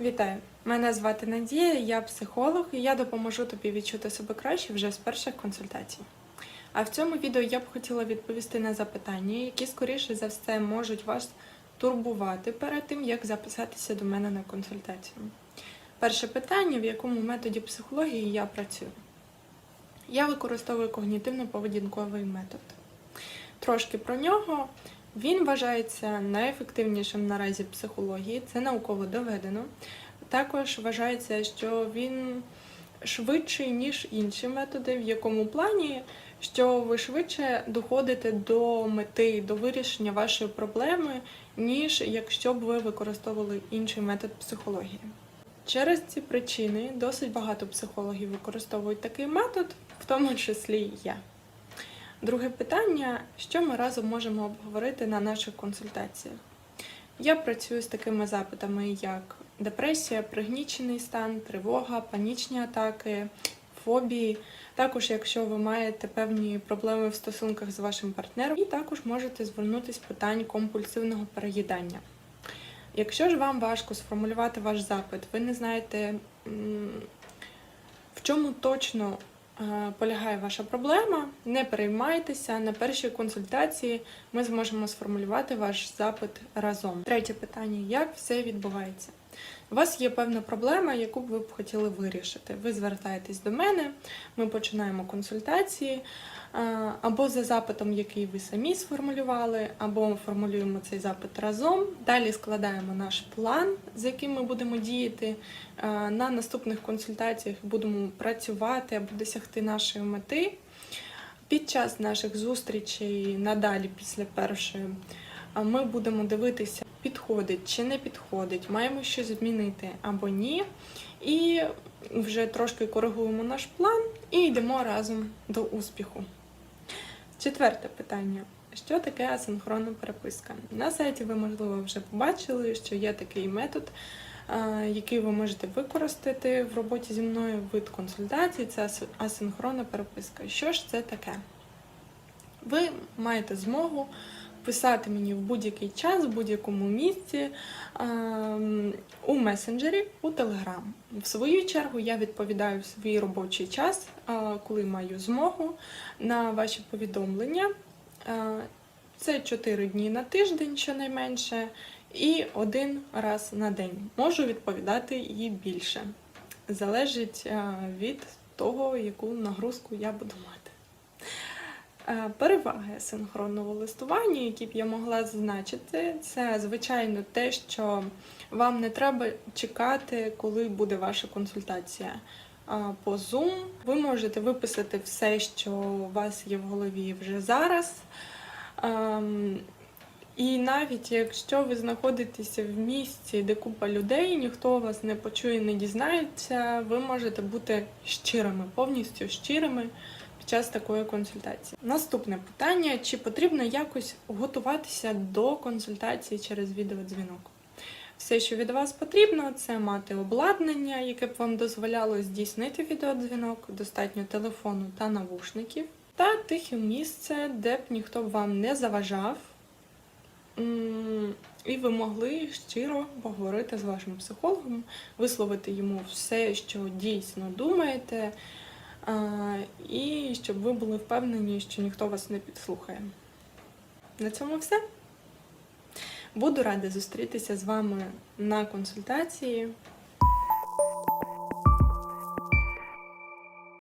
Вітаю! Мене звати Надія, я психолог, і я допоможу тобі відчути себе краще вже з перших консультацій. А в цьому відео я б хотіла відповісти на запитання, які, скоріше за все, можуть вас турбувати перед тим, як записатися до мене на консультацію. Перше питання: в якому методі психології я працюю? Я використовую когнітивно-поведінковий метод. Трошки про нього. Він вважається найефективнішим наразі психології, це науково доведено. Також вважається, що він швидший, ніж інші методи, в якому плані, що ви швидше доходите до мети, до вирішення вашої проблеми, ніж якщо б ви використовували інший метод психології. Через ці причини досить багато психологів використовують такий метод, в тому числі і я. Друге питання: що ми разом можемо обговорити на наших консультаціях? Я працюю з такими запитами, як депресія, пригнічений стан, тривога, панічні атаки, фобії. Також, якщо ви маєте певні проблеми в стосунках з вашим партнером, і також можете звернутися питань компульсивного переїдання. Якщо ж вам важко сформулювати ваш запит, ви не знаєте, в чому точно полягає ваша проблема, не переймайтеся. На першій консультації ми зможемо сформулювати ваш запит разом. Третє питання: як все відбувається? У вас є певна проблема, яку б ви б хотіли вирішити. Ви звертаєтесь до мене, ми починаємо консультації або за запитом, який ви самі сформулювали, або формулюємо цей запит разом. Далі складаємо наш план, з яким ми будемо діяти. На наступних консультаціях будемо працювати або досягти нашої мети. Під час наших зустрічей надалі після першої ми будемо дивитися, підходить чи не підходить, маємо щось змінити або ні. І вже трошки коригуємо наш план і йдемо разом до успіху. Четверте питання. Що таке асинхронна переписка? На сайті ви, можливо, вже побачили, що є такий метод, який ви можете використати в роботі зі мною вид консультації це асинхронна переписка. Що ж це таке? Ви маєте змогу писати мені в будь-який час, в будь-якому місці ем, у месенджері, у Телеграм. В свою чергу я відповідаю в свій робочий час, е, коли маю змогу на ваші повідомлення. Е, Це 4 дні на тиждень, щонайменше, і один раз на день. Можу відповідати і більше. Залежить е, від того, яку нагрузку я буду мати. Е, Переваги синхронного листування, які б я могла зазначити, це звичайно те, що вам не треба чекати, коли буде ваша консультація. По Zoom ви можете виписати все, що у вас є в голові вже зараз. Ем, І навіть якщо ви знаходитеся в місці, де купа людей, ніхто вас не почує, не дізнається, ви можете бути щирими, повністю щирими під час такої консультації. Наступне питання: чи потрібно якось готуватися до консультації через відеодзвінок? Все, що від вас потрібно, це мати обладнання, яке б вам дозволяло здійснити відеодзвінок, достатньо телефону та навушників, та тихе місце, де б ніхто б вам не заважав. І ви могли щиро поговорити з вашим психологом, висловити йому все, що дійсно думаєте, і щоб ви були впевнені, що ніхто вас не підслухає. На цьому все. Буду рада зустрітися з вами на консультації.